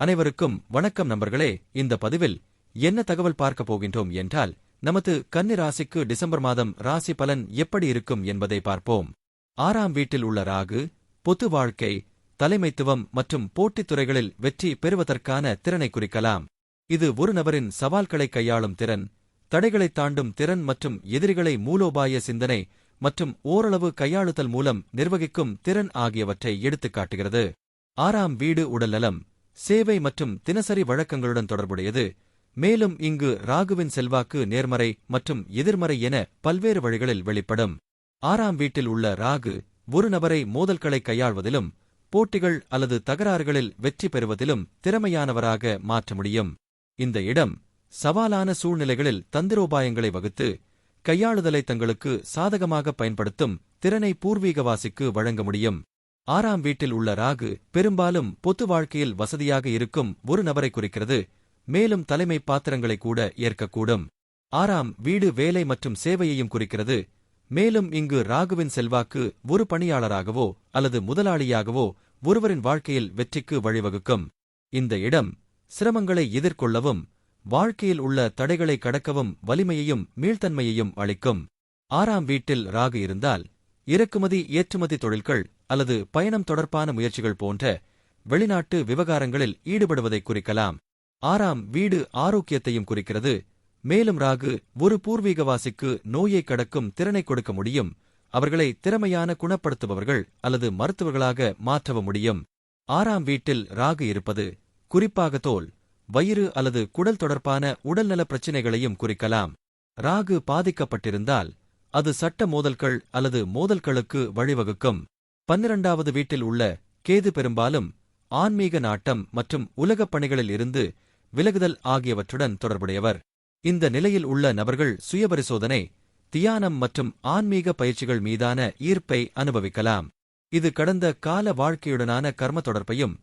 அனைவருக்கும் வணக்கம் நண்பர்களே. இந்த பதிவில் என்ன தகவல் பார்க்க போகின்றோம் என்றால் நமது கன்னி ராசிக்கு டிசம்பர் மாதம் ராசி பலன் எப்படி இருக்கும் என்பதை பார்ப்போம். ஆறாம் வீட்டில் உள்ள ராகு பொது வாழ்க்கை தலைமைத்துவம் மற்றும் போட்டித் துறைகளில் வெற்றி பெறுவதற்கான திறனை குறிக்கலாம். இது ஒரு நபரின் சவால்களை கையாளும் திறன் தடைகளைத் தாண்டும் திறன் மற்றும் எதிரிகளை மூலோபாய சிந்தனை மற்றும் ஓரளவு கையாளுதல் மூலம் நிர்வகிக்கும் திறன் ஆகியவற்றை எடுத்துக்காட்டுகிறது. ஆறாம் வீடு உடல்நலம் சேவை மற்றும் தினசரி வழக்கங்களுடன் தொடர்புடையது. மேலும் இங்கு ராகுவின் செல்வாக்கு நேர்மறை மற்றும் எதிர்மறை என பல்வேறு வழிகளில் வெளிப்படும். ஆறாம் வீட்டில் உள்ள ராகு ஒரு நபரை மோதல்களை கையாள்வதிலும் போட்டிகள் அல்லது தகராறுகளில் வெற்றி பெறுவதிலும் திறமையானவராக மாற்ற முடியும். இந்த இடம் சவாலான சூழ்நிலைகளில் தந்திரோபாயங்களை வகுத்து கையாளுதலை தங்களுக்கு சாதகமாக பயன்படுத்தும் திறனை பூர்வீகவாசிக்கு வழங்க முடியும். ஆறாம் வீட்டில் உள்ள ராகு பெரும்பாலும் பொது வாழ்க்கையில் வசதியாக இருக்கும் ஒரு நபரை குறிக்கிறது. மேலும் தலைமை பாத்திரங்களை கூட ஏற்கக்கூடும். ஆறாம் வீடு வேலை மற்றும் சேவையையும் குறிக்கிறது. மேலும் இங்கு ராகுவின் செல்வாக்கு ஒரு பணியாளராகவோ அல்லது முதலாளியாகவோ ஒருவரின் வாழ்க்கையில் வெற்றிக்கு வழிவகுக்கும். இந்த இடம் சிரமங்களை எதிர்கொள்ளவும் வாழ்க்கையில் உள்ள தடைகளை கடக்கவும் வலிமையையும் மீள்தன்மையையும் அளிக்கும். ஆறாம் வீட்டில் ராகு இருந்தால் இறக்குமதி ஏற்றுமதி தொழில்கள் அல்லது பயணம் தொடர்பான முயற்சிகள் போன்ற வெளிநாட்டு விவகாரங்களில் ஈடுபடுவதை குறிக்கலாம். ஆறாம் வீடு ஆரோக்கியத்தையும் குறிக்கிறது. மேலும் ராகு ஒரு பூர்வீகவாசிக்கு நோயை கடக்கும் திறனை கொடுக்க முடியும். அவர்களை திறமையான குணப்படுத்துபவர்கள் அல்லது மருத்துவர்களாக மாற்றவும் முடியும். ஆறாம் வீட்டில் ராகு இருப்பது குறிப்பாக தோல் வயிறு அல்லது குடல் தொடர்பான உடல்நல பிரச்சினைகளையும் குறிக்கலாம். ராகு பாதிக்கப்பட்டிருந்தால் அது சட்ட மோதல்கள் அல்லது மோதல்களுக்கு வழிவகுக்கும். பன்னிரண்டாவது வீட்டில் உள்ள கேது பெரும்பாலும் ஆன்மீக நாட்டம் மற்றும் உலகப் பணிகளில் இருந்து விலகுதல் ஆகியவற்றுடன் தொடர்புடையவர். இந்த நிலையில் உள்ள நபர்கள் சுயபரிசோதனை தியானம் மற்றும் ஆன்மீக பயிற்சிகள் மீதான ஈர்ப்பை அனுபவிக்கலாம். இது கடந்த கால வாழ்க்கையுடனான கர்ம தொடர்பையும்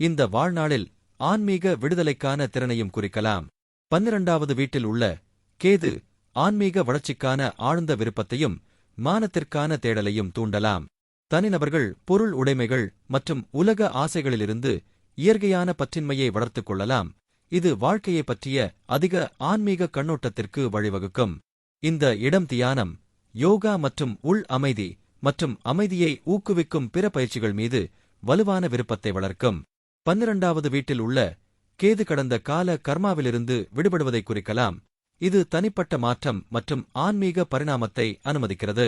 இந்த வாழ்நாளில் ஆன்மீக விடுதலைக்கான திறனையும் குறிக்கலாம். பன்னிரண்டாவது வீட்டில் உள்ள கேது ஆன்மீக வளர்ச்சிக்கான ஆழ்ந்த விருப்பத்தையும் மானத்திற்கான தேடலையும் தூண்டலாம். தனிநபர்கள் பொருள் உடைமைகள் மற்றும் உலக ஆசைகளிலிருந்து இயற்கையான பற்றின்மையை வளர்த்துக் கொள்ளலாம். இது வாழ்க்கையை பற்றிய அதிக ஆன்மீக கண்ணோட்டத்திற்கு வழிவகுக்கும். இந்த இடம் தியானம் யோகா மற்றும் உள் அமைதி மற்றும் அமைதியை ஊக்குவிக்கும் பிற பயிற்சிகள் மீது வலுவான விருப்பத்தை வளர்க்கும். பன்னிரண்டாவது வீட்டில் உள்ள கேது கடந்த கால கர்மாவிலிருந்து விடுபடுவதை குறிக்கலாம். இது தனிப்பட்ட மாற்றம் மற்றும் ஆன்மீக பரிணாமத்தை அனுமதிக்கிறது.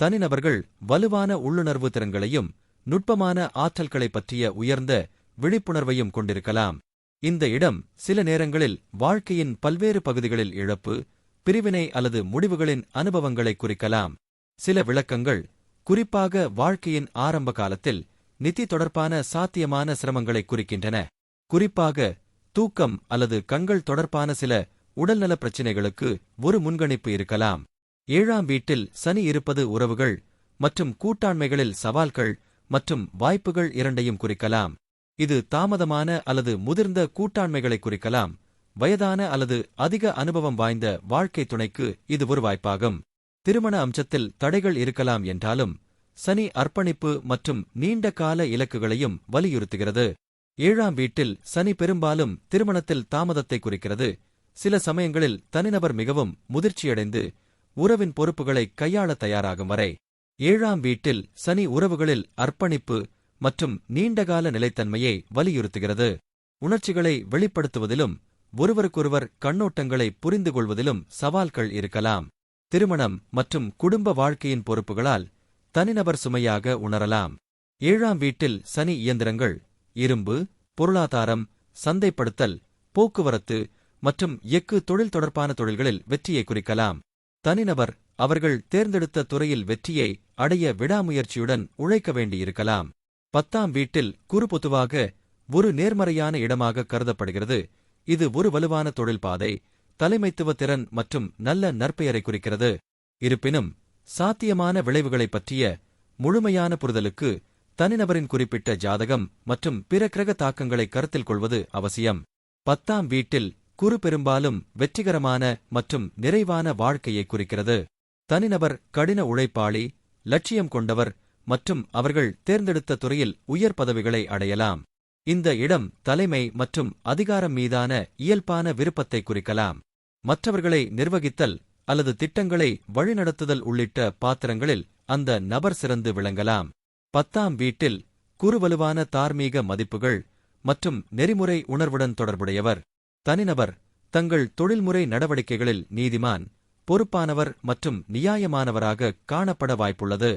தனிநபர்கள் வலுவான உள்ளுணர்வு திறன்களையும் நுட்பமான ஆற்றல்களைப் பற்றிய உயர்ந்த விழிப்புணர்வையும் கொண்டிருக்கலாம். இந்த இடம் சில நேரங்களில் வாழ்க்கையின் பல்வேறு பகுதிகளில் இழப்பு பிரிவினை அல்லது முடிவுகளின் அனுபவங்களை குறிக்கலாம். சில விளக்கங்கள் குறிப்பாக வாழ்க்கையின் ஆரம்ப காலத்தில் நிதி தொடர்பான சாத்தியமான சிரமங்களை குறிக்கின்றன. குறிப்பாக தூக்கம் அல்லது கண்கள் தொடர்பான சில உடல்நல பிரச்சினைகளுக்கு ஒரு முன்கணிப்பு இருக்கலாம். ஏழாம் வீட்டில் சனி இருப்பது உறவுகள் மற்றும் கூட்டாண்மைகளில் சவால்கள் மற்றும் வாய்ப்புகள் இரண்டையும் குறிக்கலாம். இது தாமதமான அல்லது முதிர்ந்த கூட்டாண்மைகளை குறிக்கலாம். வயதான அல்லது அதிக அனுபவம் வாய்ந்த வாழ்க்கை துணைக்கு இது ஒரு வாய்ப்பாகும். திருமண அம்சத்தில் தடைகள் இருக்கலாம் என்றாலும் சனி அர்ப்பணிப்பு மற்றும் நீண்ட கால இலக்குகளையும் வலியுறுத்துகிறது. ஏழாம் வீட்டில் சனி பெரும்பாலும் திருமணத்தில் தாமதத்தை குறிக்கிறது. சில சமயங்களில் தனிநபர் மிகவும் முதிர்ச்சியடைந்து உறவின் பொறுப்புகளை கையாள தயாராகும் வரை ஏழாம் வீட்டில் சனி உறவுகளில் அர்ப்பணிப்பு மற்றும் நீண்டகால நிலைத்தன்மையை வலியுறுத்துகிறது. உணர்ச்சிகளை வெளிப்படுத்துவதிலும் ஒருவருக்கொருவர் கண்ணோட்டங்களை புரிந்து கொள்வதிலும் சவால்கள் இருக்கலாம். திருமணம் மற்றும் குடும்ப வாழ்க்கையின் பொறுப்புகளால் தனிநபர் சுமையாக உணரலாம். ஏழாம் வீட்டில் சனி இயந்திரங்கள் இரும்பு பொருளாதாரம் சந்தைப்படுத்தல் போக்குவரத்து மற்றும் எஃகு தொழில் தொடர்பான தொழில்களில் வெற்றியை குறிக்கலாம். தனிநபர் அவர்கள் தேர்ந்தெடுத்த துறையில் வெற்றியை அடைய விடாமுயற்சியுடன் உழைக்க வேண்டியிருக்கலாம். பத்தாம் வீட்டில் குறு பொதுவாக ஒரு நேர்மறையான இடமாக கருதப்படுகிறது. இது ஒரு வலுவான தொழில் பாதை தலைமைத்துவ திறன் மற்றும் நல்ல நற்பெயரை குறிக்கிறது. இருப்பினும் சாத்தியமான விளைவுகளைப் பற்றிய முழுமையான புரிதலுக்கு தனிநபரின் குறிப்பிட்ட ஜாதகம் மற்றும் பிற கிரக தாக்கங்களை கருத்தில் கொள்வது அவசியம். பத்தாம் வீட்டில் குறு பெரும்பாலும் வெற்றிகரமான மற்றும் நிறைவான வாழ்க்கையை குறிக்கிறது. தனிநபர் கடின உழைப்பாளி லட்சியம் கொண்டவர் மற்றும் அவர்கள் தேர்ந்தெடுத்த துறையில் உயர் பதவிகளை அடையலாம். இந்த இடம் தலைமை மற்றும் அதிகாரம் மீதான இயல்பான விருப்பத்தை குறிக்கலாம். மற்றவர்களை நிர்வகித்தல் அல்லது திட்டங்களை வழிநடத்துதல் உள்ளிட்ட பாத்திரங்களில் அந்த நபர் சிறந்து விளங்கலாம். பத்தாம் வீட்டில் குறுவலுவான தார்மீக மதிப்புகள் மற்றும் நெறிமுறை உணர்வுடன் தொடர்புடையவர். தனிநபர் தங்கள் தொழில்முறை நடவடிக்கைகளில் நீதிமான் பொறுப்பானவர் மற்றும் நியாயமானவராக காணப்பட வாய்ப்புள்ளது.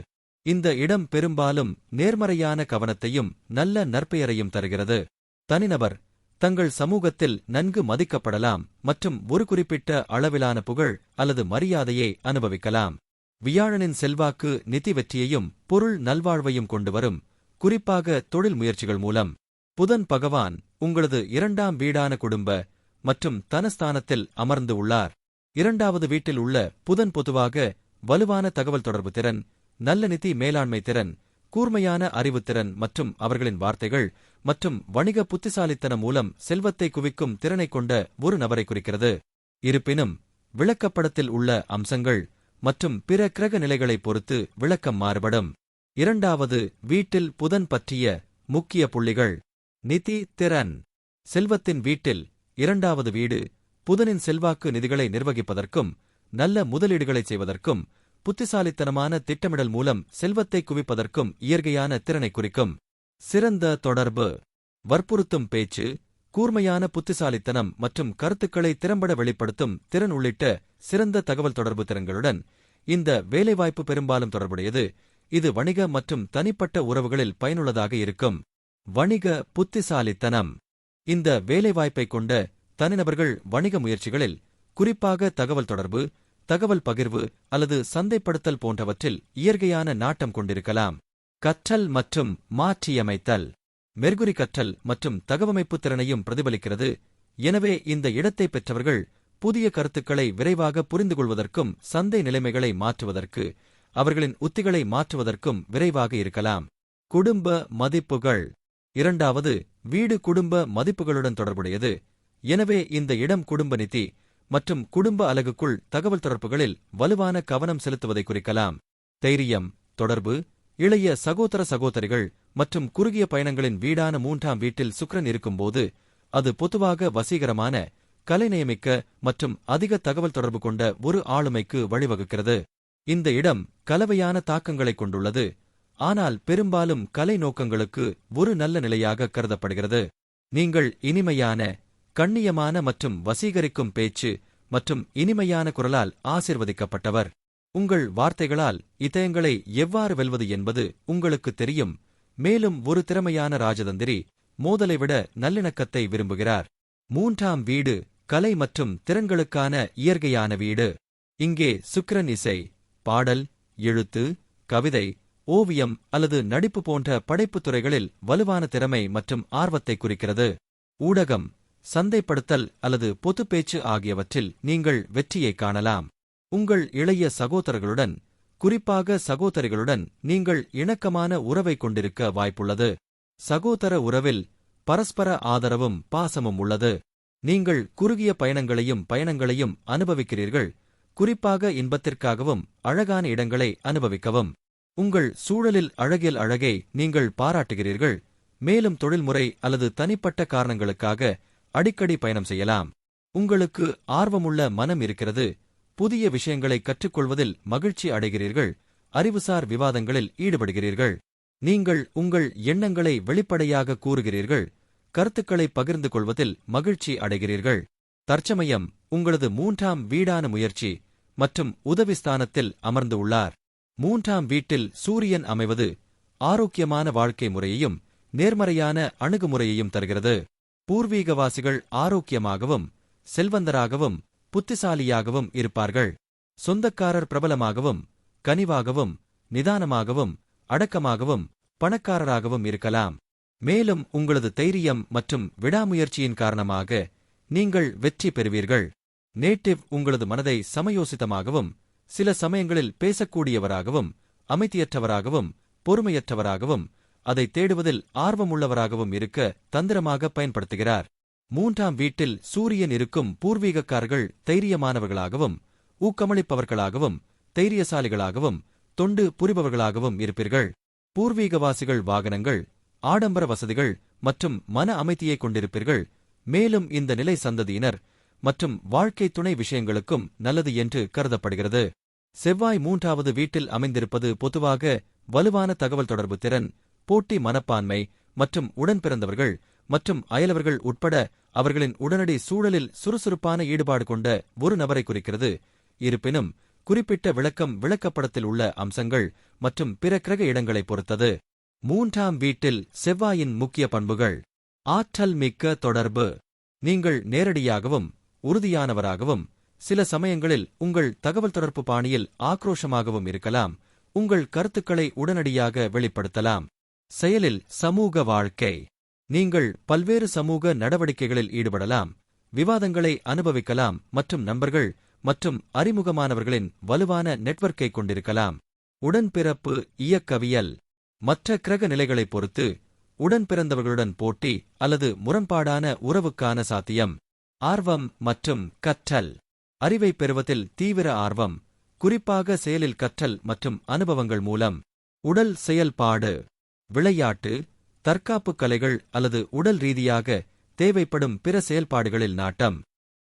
இந்த இடம் பெரும்பாலும் நேர்மறையான கவனத்தையும் நல்ல நற்பெயரையும் தருகிறது. தனிநபர் தங்கள் சமூகத்தில் நன்கு மதிக்கப்படலாம் மற்றும் ஒரு குறிப்பிட்ட அளவிலான புகழ் அல்லது மரியாதையை அனுபவிக்கலாம். வியாழனின் செல்வாக்கு நிதி வெற்றியையும் பொருள் நல்வாழ்வையும் கொண்டுவரும் குறிப்பாக தொழில் முயற்சிகள் மூலம். புதன் பகவான் உங்களது இரண்டாம் வீடான குடும்ப மற்றும் தனஸ்தானத்தில் அமர்ந்து உள்ளார். இரண்டாவது வீட்டில் உள்ள புதன் பொதுவாக வலுவான தகவல் தொடர்பு திறன் நல்ல நிதி மேலாண்மை திறன் கூர்மையான அறிவுத்திறன் மற்றும் அவர்களின் வார்த்தைகள் மற்றும் வணிக புத்திசாலித்தனம் மூலம் செல்வத்தை குவிக்கும் திறனைக் கொண்ட ஒரு நபரை குறிக்கிறது. இருப்பினும் விளக்கப்படத்தில் உள்ள அம்சங்கள் மற்றும் பிற கிரக நிலைகளைப் பொறுத்து விளக்கம் மாறுபடும். இரண்டாவது வீட்டில் புதன் பற்றிய முக்கிய புள்ளிகள் நிதி திறன். செல்வத்தின் வீட்டில் இரண்டாவது வீடு புதனின் செல்வாக்கு நிதிகளை நிர்வகிப்பதற்கும் நல்ல முதலீடுகளைச் செய்வதற்கும் புத்திசாலித்தனமான திட்டமிடல் மூலம் செல்வத்தை குவிப்பதற்கும் இயற்கையான திறனை குறிக்கும். சிறந்த தொடர்பு. வற்புறுத்தும் பேச்சு கூர்மையான புத்திசாலித்தனம் மற்றும் கருத்துக்களை திறம்பட வெளிப்படுத்தும் திறன் உள்ளிட்ட சிறந்த தகவல் தொடர்பு திறன்களுடன் இந்த வேலைவாய்ப்பு பெரும்பாலும் தொடர்புடையது. இது வணிக மற்றும் தனிப்பட்ட உறவுகளில் பயனுள்ளதாக இருக்கும். வணிக புத்திசாலித்தனம். இந்த வேலைவாய்ப்பைக் கொண்ட தனிநபர்கள் வணிக முயற்சிகளில் குறிப்பாக தகவல் தொடர்பு தகவல் பகிர்வு அல்லது சந்தைப்படுத்தல் போன்றவற்றில் இயற்கையான நாட்டம் கொண்டிருக்கலாம். கற்றல் மற்றும் மாற்றியமைத்தல். மெர்குரி கற்றல் மற்றும் தகவமைப்பு திறனையும் பிரதிபலிக்கிறது. எனவே இந்த இடத்தை பெற்றவர்கள் புதிய கருத்துக்களை விரைவாக புரிந்து கொள்வதற்கும் சந்தை நிலைமைகளை மாற்றுவதற்கு அவர்களின் உத்திகளை மாற்றுவதற்கும் விரைவாக இருக்கலாம். குடும்ப மதிப்புகள். இரண்டாவது வீடு குடும்ப மதிப்புகளுடன் தொடர்புடையது. எனவே இந்த இடம் குடும்ப நிதி மற்றும் குடும்ப அலகுக்குள் தகவல் தொடர்புகளில் வலுவான கவனம் செலுத்துவதை குறிக்கலாம். தைரியம் தொடர்பு இளைய சகோதர சகோதரிகள் மற்றும் குறுகிய பயணங்களின் வீடான மூன்றாம் வீட்டில் சுக்ரன் இருக்கும்போது அது பொதுவாக வசீகரமான கலை நியமிக்க மற்றும் அதிக தகவல் தொடர்பு கொண்ட ஒரு ஆளுமைக்கு வழிவகுக்கிறது. இந்த இடம் கலவையான தாக்கங்களைக் கொண்டுள்ளது. ஆனால் பெரும்பாலும் கலை நோக்கங்களுக்கு ஒரு நல்ல நிலையாக கருதப்படுகிறது. நீங்கள் இனிமையான கண்ணியமான மற்றும் வசீகரிக்கும் பேச்சு மற்றும் இனிமையான குரலால் ஆசிர்வதிக்கப்பட்டவர். உங்கள் வார்த்தைகளால் இதயங்களை எவ்வாறு வெல்வது என்பது உங்களுக்கு தெரியும். மேலும் ஒரு திறமையான ராஜதந்திரி மோதலை விட நல்லிணக்கத்தை விரும்புகிறார். மூன்றாம் வீடு கலை மற்றும் திறன்களுக்கான இயற்கையான வீடு. இங்கே சுக்கிரன் இசை பாடல் எழுத்து கவிதை ஓவியம் அல்லது நடிப்பு போன்ற படைப்புத் துறைகளில் வலுவான திறமை மற்றும் ஆர்வத்தை குறிக்கிறது. ஊடகம் சந்தைப்படுத்தல் அல்லது பொதுப்பேச்சு ஆகியவற்றில் நீங்கள் வெற்றியை காணலாம். உங்கள் இளைய சகோதரர்களுடன் குறிப்பாக சகோதரிகளுடன் நீங்கள் இணக்கமான உறவை கொண்டிருக்க வாய்ப்புள்ளது. சகோதர உறவில் பரஸ்பர ஆதரவும் பாசமும் உள்ளது. நீங்கள் குறுகிய பயணங்களையும் பயணங்களையும் அனுபவிக்கிறீர்கள். குறிப்பாக இன்பத்திற்காகவும் அழகான இடங்களை அனுபவிக்கவும். உங்கள் சூழலில் அழகியல் அழகை நீங்கள் பாராட்டுகிறீர்கள். மேலும் தொழில்முறை அல்லது தனிப்பட்ட காரணங்களுக்காக அடிக்கடி பயணம் செய்யலாம். உங்களுக்கு ஆர்வமுள்ள மனம் இருக்கிறது. புதிய விஷயங்களை கற்றுக்கொள்வதில் மகிழ்ச்சி அடைகிறீர்கள். அறிவுசார் விவாதங்களில் ஈடுபடுகிறீர்கள். நீங்கள் உங்கள் எண்ணங்களை வெளிப்படையாக கூறுகிறீர்கள். கருத்துக்களை பகிர்ந்து கொள்வதில் மகிழ்ச்சி அடைகிறீர்கள். தற்சமயம் உங்களது மூன்றாம் வீடான முயற்சி மற்றும் உதவி ஸ்தானத்தில் அமர்ந்து உள்ளார். மூன்றாம் வீட்டில் சூரியன் அமைவது ஆரோக்கியமான வாழ்க்கை முறையையும் நேர்மறையான அணுகுமுறையையும் தருகிறது. பூர்வீகவாசிகள் ஆரோக்கியமாகவும் செல்வந்தராகவும் புத்திசாலியாகவும் இருப்பார்கள். சொந்தக்காரர் பிரபலமாகவும் கனிவாகவும் நிதானமாகவும் அடக்கமாகவும் பணக்காரராகவும் இருக்கலாம். மேலும் உங்களது தைரியம் மற்றும் விடாமுயற்சியின் காரணமாக நீங்கள் வெற்றி பெறுவீர்கள். நேட்டிவ் உங்களது மனதை சமயோசிதமாகவும் சில சமயங்களில் பேசக்கூடியவராகவும் அமைதியற்றவராகவும் பொறுமையற்றவராகவும் அதை தேடுவதில் ஆர்வமுள்ளவராகவும் இருக்க தந்திரமாக பயன்படுத்துகிறார். மூன்றாம் வீட்டில் சூரியன் இருக்கும் பூர்வீகக்காரர்கள் தைரியமானவர்களாகவும் ஊக்கமளிப்பவர்களாகவும் தைரியசாலிகளாகவும் தொண்டு புரிபவர்களாகவும் இருப்பீர்கள். பூர்வீகவாசிகள் வாகனங்கள் ஆடம்பர வசதிகள் மற்றும் மன அமைதியை கொண்டிருப்பீர்கள். மேலும் இந்த நிலை சந்ததியினர் மற்றும் வாழ்க்கை துணை விஷயங்களுக்கும் நல்லது என்று கருதப்படுகிறது. செவ்வாய் மூன்றாவது வீட்டில் அமைந்திருப்பது பொதுவாக வலுவான தகவல் தொடர்பு திறன் போட்டி மனப்பான்மை மற்றும் உடன்பிறந்தவர்கள் மற்றும் அயலவர்கள் உட்பட அவர்களின் உடனடி சூழலில் சுறுசுறுப்பான ஈடுபாடு கொண்ட ஒரு நபரை குறிக்கிறது. இருப்பினும் குறிப்பிட்ட விளக்கம் விளக்கப்படத்தில் உள்ள அம்சங்கள் மற்றும் பிற கிரக இடங்களை பொறுத்தது. மூன்றாம் வீட்டில் செவ்வாயின் முக்கிய பண்புகள். ஆற்றல் மிக்க தொடர்பு. நீங்கள் நேரடியாகவும் உறுதியானவராகவும் சில சமயங்களில் உங்கள் தகவல் தொடர்பு பாணியில் ஆக்ரோஷமாகவும் இருக்கலாம் உங்கள் கருத்துக்களை உடனடியாக வெளிப்படுத்தலாம். செயலில் சமூக வாழ்க்கை. நீங்கள் பல்வேறு சமூக நடவடிக்கைகளில் ஈடுபடலாம் விவாதங்களை அனுபவிக்கலாம் மற்றும் நண்பர்கள் மற்றும் அறிமுகமானவர்களின் வலுவான நெட்வொர்க்கை கொண்டிருக்கலாம். உடன்பிறப்பு இயக்கவியல். மற்ற கிரக நிலைகளைப் பொறுத்து உடன்பிறந்தவர்களுடன் போட்டி அல்லது முரண்பாடான உறவுக்கான சாத்தியம். ஆர்வம் மற்றும் கற்றல். அறிவை பெறுவதில் தீவிர ஆர்வம் குறிப்பாக செயலில் கற்றல் மற்றும் அனுபவங்கள் மூலம். உடல் செயல்பாடு விளையாட்டு தற்காப்புக் கலைகள் அல்லது உடல் ரீதியாக தேவைப்படும் பிற செயல்பாடுகளில் நாட்டம்.